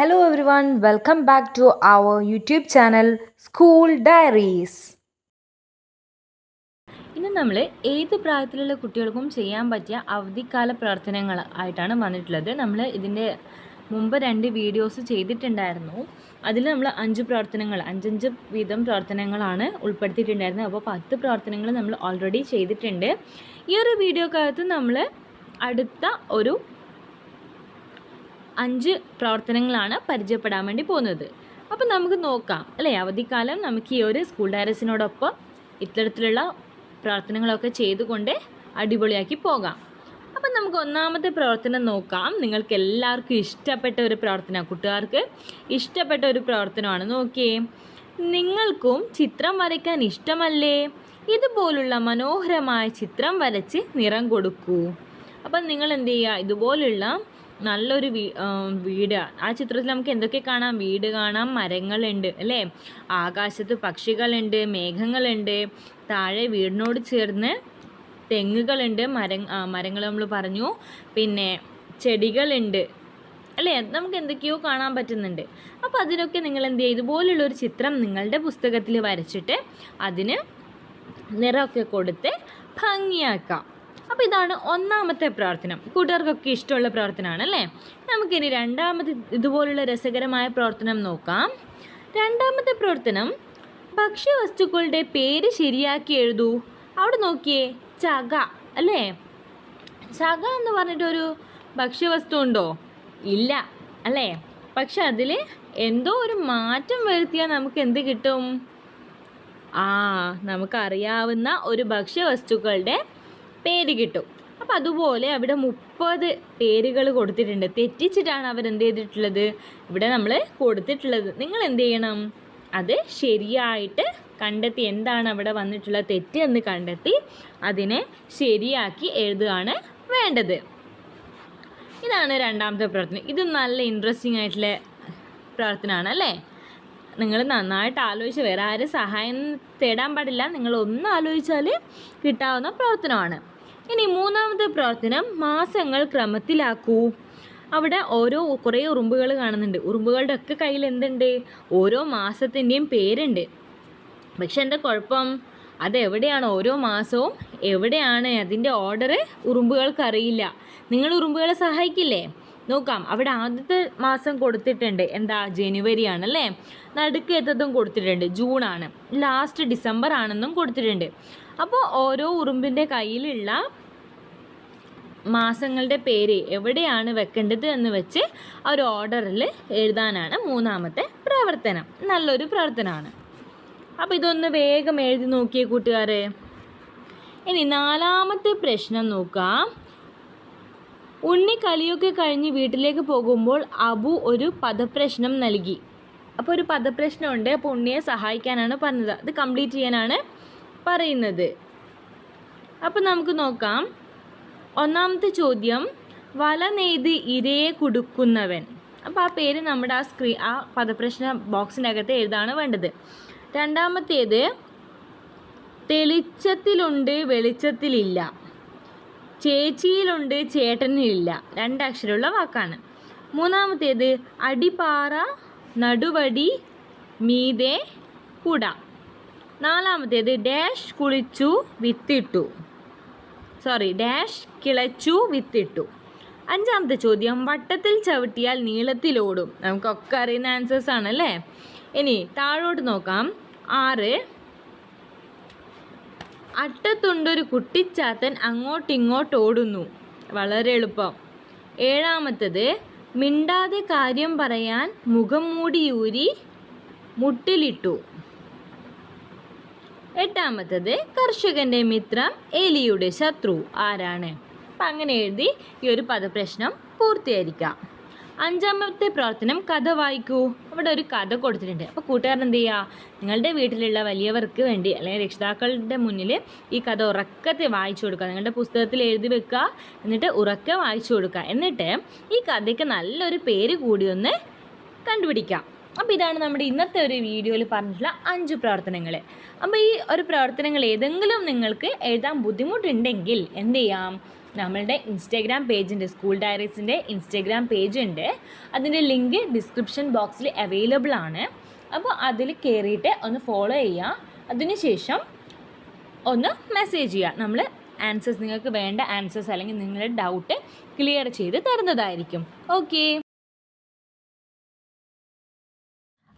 Hello one welcome back to our YouTube channel school diaries ഇന്ന് നമ്മൾ ഏത് പ്രായത്തിലുള്ള കുട്ടികൾക്കും ചെയ്യാൻ പറ്റിയ അവധിക്കാല പ്രവർത്തനങ്ങൾ ആയിട്ടാണ് വന്നിട്ടുള്ളത്. നമ്മൾ ഇതിന്റെ മുമ്പ് രണ്ട് വീഡിയോസ് ചെയ്തിട്ടുണ്ടായിരുന്നു. അതിൽ നമ്മൾ അഞ്ച് പ്രവർത്തനങ്ങൾ അഞ്ചഞ്ച് വീതം പ്രവർത്തനങ്ങളാണ് ഉൾപ്പെടുത്തിയിട്ടുണ്ടായിരുന്നത്. അപ്പോൾ പത്ത് പ്രവർത്തനങ്ങൾ നമ്മൾ ഓൾറെഡി ചെയ്തിട്ടുണ്ട്. ഈ ഒരു വീഡിയോക്കകത്ത് നമ്മൾ അടുത്ത ഒരു അഞ്ച് പ്രവർത്തനങ്ങളാണ് പരിചയപ്പെടാൻ വേണ്ടി പോകുന്നത്. അപ്പം നമുക്ക് നോക്കാം. അല്ലേ? അവധിക്കാലം നമുക്ക് ഈ ഒരു സ്കൂൾ ഡയറസിനോടൊപ്പം ഇത്തരത്തിലുള്ള പ്രവർത്തനങ്ങളൊക്കെ ചെയ്തുകൊണ്ട് അടിപൊളിയാക്കി പോകാം. അപ്പം നമുക്ക് ഒന്നാമത്തെ പ്രവർത്തനം നോക്കാം. നിങ്ങൾക്ക് എല്ലാവർക്കും ഇഷ്ടപ്പെട്ട ഒരു പ്രവർത്തനം. കുട്ടികാർക്ക് ഇഷ്ടപ്പെട്ട ഒരു പ്രവർത്തനമാണ്. നോക്കിയേ. നിങ്ങൾക്കും ചിത്രം വരയ്ക്കാൻ ഇഷ്ടമല്ലേ? ഇതുപോലുള്ള മനോഹരമായ ചിത്രം വരച്ച് നിറം കൊടുക്കൂ. അപ്പം നിങ്ങൾ എന്ത് ചെയ്യുക? ഇതുപോലുള്ള നല്ലൊരു വീടാണ് ആ ചിത്രത്തിൽ നമുക്ക് എന്തൊക്കെ കാണാം? വീട് കാണാം മരങ്ങളുണ്ട് അല്ലേ? ആകാശത്ത് പക്ഷികളുണ്ട് മേഘങ്ങളുണ്ട്. താഴെ വീടിനോട് ചേർന്ന് തെങ്ങുകളുണ്ട് മര മരങ്ങൾ നമ്മൾ പറഞ്ഞു. പിന്നെ ചെടികളുണ്ട് അല്ലേ? നമുക്ക് എന്തൊക്കെയോ കാണാൻ പറ്റുന്നുണ്ട്. അപ്പോൾ അതിനൊക്കെ നിങ്ങൾ എന്ത് ചെയ്യുക? ഇതുപോലുള്ളൊരു ചിത്രം നിങ്ങളുടെ പുസ്തകത്തിൽ വരച്ചിട്ട് അതിന് നിറമൊക്കെ കൊടുത്ത് ഭംഗിയാക്കാം. അപ്പോൾ ഇതാണ് ഒന്നാമത്തെ പ്രവർത്തനം കൂട്ടുകാർക്കൊക്കെ ഇഷ്ടമുള്ള പ്രവർത്തനമാണ് അല്ലേ നമുക്കിനി രണ്ടാമത്തെ ഇതുപോലുള്ള രസകരമായ പ്രവർത്തനം നോക്കാം. രണ്ടാമത്തെ പ്രവർത്തനം ഭക്ഷ്യവസ്തുക്കളുടെ പേര് ശരിയാക്കി എഴുതൂ. അവിടെ നോക്കിയേ ചക അല്ലേ? ചക എന്ന് പറഞ്ഞിട്ടൊരു ഭക്ഷ്യവസ്തു ഉണ്ടോ? ഇല്ല അല്ലേ? പക്ഷെ അതിൽ എന്തോ ഒരു മാറ്റം വരുത്തിയാൽ നമുക്ക് എന്ത് കിട്ടും? ആ നമുക്കറിയാവുന്ന ഒരു ഭക്ഷ്യവസ്തുക്കളുടെ പേര് കിട്ടും. അപ്പം അതുപോലെ അവിടെ മുപ്പത് പേരുകൾ കൊടുത്തിട്ടുണ്ട്. തെറ്റിച്ചിട്ടാണ് അവർ എന്ത് ചെയ്തിട്ടുള്ളത്? ഇവിടെ നമ്മൾ കൊടുത്തിട്ടുള്ളത്. നിങ്ങൾ എന്ത് ചെയ്യണം? അത് ശരിയായിട്ട് കണ്ടെത്തി. എന്താണ് അവിടെ വന്നിട്ടുള്ള തെറ്റ് എന്ന് കണ്ടെത്തി അതിനെ ശരിയാക്കി എഴുതുകയാണ് വേണ്ടത്. ഇതാണ് രണ്ടാമത്തെ പ്രവർത്തനം. ഇത് നല്ല ഇൻട്രസ്റ്റിംഗ് ആയിട്ടുള്ള പ്രവർത്തനമാണ് അല്ലേ? നിങ്ങൾ നന്നായിട്ട് ആലോചിച്ച് വേറെ ആരും സഹായം തേടാൻ പാടില്ല. നിങ്ങൾ ഒന്ന് ആലോചിച്ചാൽ കിട്ടാവുന്ന പ്രവർത്തനമാണ്. ഇനി മൂന്നാമത്തെ പ്രവർത്തനം മാസങ്ങൾ ക്രമത്തിലാക്കൂ. അവിടെ ഓരോ കുറേ ഉറുമ്പുകൾ കാണുന്നുണ്ട്. ഉറുമ്പുകളുടെ ഒക്കെ കയ്യിൽ എന്തുണ്ട്? ഓരോ മാസത്തിന്റെയും പേരുണ്ട്. പക്ഷെ എന്താ കുഴപ്പം അതെവിടെയാണ്? ഓരോ മാസവും എവിടെയാണ്? അതിന്റെ ഓർഡർ ഉറുമ്പുകൾക്ക് അറിയില്ല. നിങ്ങൾ ഉറുമ്പുകളെ സഹായിക്കില്ലേ? നോക്കാം. അവിടെ ആദ്യത്തെ മാസം കൊടുത്തിട്ടുണ്ട്. എന്താ? ജനുവരി ആണല്ലേ നടുക്ക് എത്തതും കൊടുത്തിട്ടുണ്ട്. ജൂൺ ആണ് ലാസ്റ്റ് ഡിസംബർ ആണെന്നും കൊടുത്തിട്ടുണ്ട്. അപ്പോൾ ഓരോ ഉറുമ്പിന്റെ കയ്യിലുള്ള മാസങ്ങളുടെ പേര് എവിടെയാണ് വെക്കേണ്ടത് എന്ന് വെച്ച് ആ ഒരു ഓർഡറിൽ എഴുതാനാണ് മൂന്നാമത്തെ പ്രവർത്തനം. നല്ലൊരു പ്രവർത്തനമാണ്. അപ്പോൾ ഇതൊന്ന് വേഗം എഴുതി നോക്കിയേ കൂട്ടുകാരെ. ഇനി നാലാമത്തെ പ്രശ്നം നോക്കാം. ഉണ്ണി കളിയൊക്കെ കഴിഞ്ഞ് വീട്ടിലേക്ക് പോകുമ്പോൾ അബു ഒരു പദപ്രശ്നം നൽകി. അപ്പോൾ ഒരു പദപ്രശ്നമുണ്ട്. അപ്പോൾ ഉണ്ണിയെ സഹായിക്കാനാണ് പറഞ്ഞത്. അത് കംപ്ലീറ്റ് ചെയ്യാനാണ് പറയുന്നത്. അപ്പോൾ നമുക്ക് നോക്കാം. ഒന്നാമത്തെ ചോദ്യം. വല നെയ്ത് ഇരയെ കുടുക്കുന്നവൻ. അപ്പോൾ ആ പേര് നമ്മുടെ ആ സ്ക്രീ ആ പദപ്രശ്ന ബോക്സിന്റെ അകത്ത് എഴുതാണ് വേണ്ടത്. രണ്ടാമത്തേത് തെളിച്ചത്തിലുണ്ട് വെളിച്ചത്തിലില്ല. ചേച്ചിയിലുണ്ട് ചേട്ടനിലില്ല. രണ്ടക്ഷരമുള്ള വാക്കാണ്. മൂന്നാമത്തേത് അടിപാറ നടുവടി മീതെ കുട. നാലാമത്തേത് ഡാഷ് കുളിച്ചു വിത്തിട്ടു. Sorry dash കിളച്ചു വിത്തിട്ടു. അഞ്ചാമത്തെ ചോദ്യം വട്ടത്തിൽ ചവിട്ടിയാൽ നീളത്തിലോടും. നമുക്കൊക്കെ അറിയുന്ന ആൻസേഴ്സ് ആണല്ലേ? ഇനി താഴോട്ട് നോക്കാം. ആറ് അട്ടത്തുണ്ടൊരു കുട്ടിച്ചാത്തൻ അങ്ങോട്ടിങ്ങോട്ട് ഓടുന്നു. വളരെ എളുപ്പം. ഏഴാമത്തത് മിണ്ടാതെ കാര്യം പറയാൻ മുഖം മൂടിയൂരി മുട്ടിലിട്ടു. എട്ടാമത്തത് കർഷകന്റെ മിത്രം എലിയുടെ ശത്രു ആരാണ്? അപ്പം അങ്ങനെ എഴുതി ഈ ഒരു പദപ്രശ്നം പൂർത്തീകരിക്കാം. അഞ്ചാമത്തെ പ്രവർത്തനം കഥ വായിക്കൂ. അവിടെ ഒരു കഥ കൊടുത്തിട്ടുണ്ട്. അപ്പോൾ കൂട്ടുകാരൻ എന്ത് ചെയ്യുക നിങ്ങളുടെ വീട്ടിലുള്ള വലിയവർക്ക് വേണ്ടി അല്ലെങ്കിൽ രക്ഷിതാക്കളുടെ മുന്നിൽ ഈ കഥ ഉറക്കത്തെ വായിച്ചു കൊടുക്കുക. നിങ്ങളുടെ പുസ്തകത്തിൽ എഴുതി വെക്കുക. എന്നിട്ട് ഉറക്കം വായിച്ചു കൊടുക്കുക. എന്നിട്ട് ഈ കഥയ്ക്ക് നല്ലൊരു പേര് കൂടി ഒന്ന് കണ്ടുപിടിക്കാം. അപ്പോൾ ഇതാണ് നമ്മുടെ ഇന്നത്തെ ഒരു വീഡിയോയിൽ പറഞ്ഞിട്ടുള്ള അഞ്ച് പ്രവർത്തനങ്ങൾ അപ്പോൾ ഈ ഒരു പ്രവർത്തനങ്ങൾ ഏതെങ്കിലും നിങ്ങൾക്ക് എഴുതാൻ ബുദ്ധിമുട്ടുണ്ടെങ്കിൽ എന്ത് ചെയ്യാം? നമ്മളുടെ ഇൻസ്റ്റാഗ്രാം പേജുണ്ട് സ്കൂൾ ഡയറീസിന്റെ ഇൻസ്റ്റാഗ്രാം പേജ് ഉണ്ട് അതിന്റെ ലിങ്ക് ഡിസ്ക്രിപ്ഷൻ ബോക്സിൽ അവൈലബിൾ ആണ്. അപ്പോൾ അതിൽ കയറിയിട്ട് ഒന്ന് ഫോളോ ചെയ്യുക. അതിനുശേഷം ഒന്ന് മെസ്സേജ് ചെയ്യുക. നമ്മൾ ആൻസേഴ്സ് നിങ്ങൾക്ക് വേണ്ട ആൻസേഴ്സ് അല്ലെങ്കിൽ നിങ്ങളുടെ ഡൗട്ട് ക്ലിയർ ചെയ്ത് തരുന്നതായിരിക്കും. ഓക്കേ.